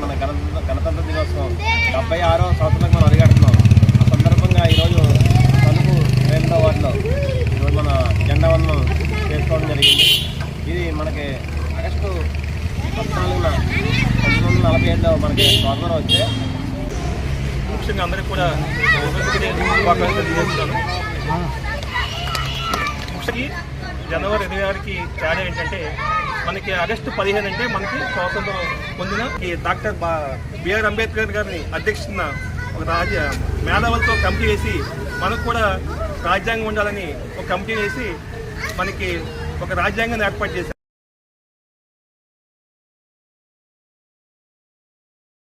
మన గణతంత్ర గణతంత్ర దినోత్సవం. డెబ్బై ఆరో సంవత్సరానికి మనం అడిగడుతున్నాం. ఆ సందర్భంగా ఈరోజు తణుకు రైల్వే వార్డులో ఈరోజు మన జెండా వందనం చేసుకోవడం జరిగింది. ఇది మనకి ఆగస్టు పద్నాలుగున పంతొమ్మిది వందల నలభై ఏడులో మనకి స్వాతంత్రం వస్తే ముఖ్యంగా అందరికీ కూడా శుభాకాంక్షలు తెలియజేస్తున్నాను జనవరి ఇరవై ఆరుకి తేడా ఏంటంటే మనకి ఆగస్టు పదిహేను అంటే మనకి స్వాతంత్రం పొందిన ఈ డాక్టర్ బా బిఆర్ అంబేద్కర్ గారిని అధ్యక్షతన ఒక రాజ్య మేధావులతో కమిటీ వేసి మనకు కూడా రాజ్యాంగం ఉండాలని ఒక కమిటీ వేసి మనకి ఒక రాజ్యాంగాన్ని ఏర్పాటు చేశారు.